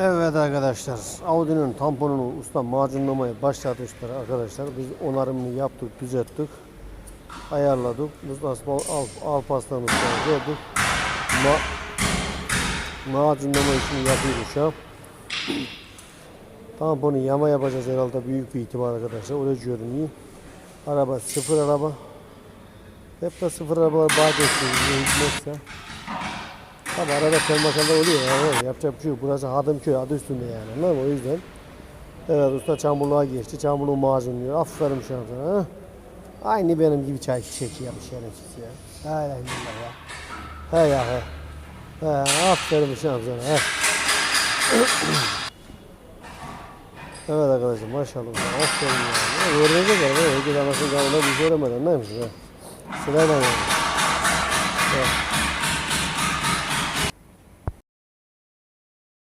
Evet arkadaşlar Audi'nin tamponunu usta macunlamaya başlatmışlar arkadaşlar. Biz onarımını yaptık, düzelttik. Ayarladık. Mustafa Alp, Alparslan Usta'ya verdik. Ma macunlama işini yapıyoruz şu an. Tamponu yama yapacağız herhalde büyük bir ihtimal arkadaşlar. Öyle görünüyor. Araba sıfır araba. Hep de sıfır arabalar bağ geçiyor. Tabi arada kelmaşalar oluyor yani yapacak bir şey yok. Burası Hadımköy adı üstünde yani anladın mı? O yüzden. Evet usta çamurluğa geçti. Çamurluğu macunluyor. Aferin şu an. Ha? Aynı benim gibi çay çekiyor bu şerefsiz ya. Hayır hayır ya. He ya he. He aferin şu an. He. evet arkadaşlar maşallah. Aferin ya. Öğrenecek ya. Öyle anasını kanına bir şey öğrenmeden ne misin? Sırayla yani. Evet.